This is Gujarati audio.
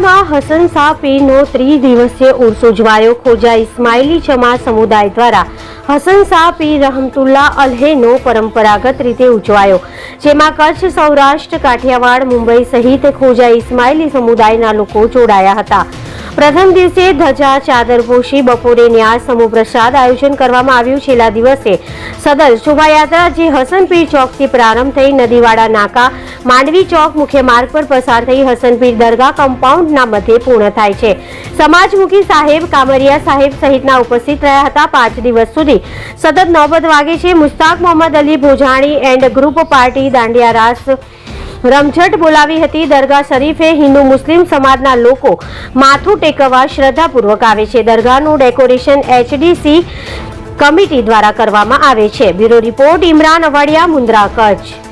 હસન શાહ પીરનો ત્રિદિવસીય ઉર્સ ઉજવાયો ખોજા ઇસ્માઇલી જમા સમુદાય દ્વારા હસન શાહ પીર રહમતુલ્લા અલ્હેનો પરંપરાગત રીતે ઉજવાયો. જેમાં કચ્છ, સૌરાષ્ટ્ર, કાઠિયાવાડ, મુંબઈ સહિત ખોજા ઇસ્માઇલી સમુદાયના લોકો જોડાયા હતા. પ્રથમ દિવસે ધજા, ચાદર પોશી બપોરે ન્યાસ, સમૂહ પ્રસાદ આયોજન કરવામાં આવ્યું. છેલ્લા દિવસે સદર શોભાયાત્રા જે હસનપીર ચોકથી પ્રારંભ થઈ નદીવાડા નાકા, માંડવી ચોક મુખ્ય માર્ગ પર પસાર થઈ હસનપીર દરગાહ કમ્પાઉન્ડના મધ્યે પૂર્ણ થાય છે. સમાજમુખી સાહેબ કામરિયા સાહેબ સહિતના ઉપસ્થિત રહ્યા હતા. પાંચ દિવસ સુધી સતત નોબત વાગે છે. Mustak Mohammad Ali Bhojani and group party dandiya raas રમઝટ બોલાવી હતી. દરગાહ શરીફે હિન્દુ મુસ્લિમ સમાજના લોકો માથું ટેકવવા શ્રદ્ધાપૂર્વક આવે છે. દરગાહનું ડેકોરેશન એચડીસી કમિટી દ્વારા કરવામાં આવે છે. Bureau report, Imran Avadiya, Mundra Kutch.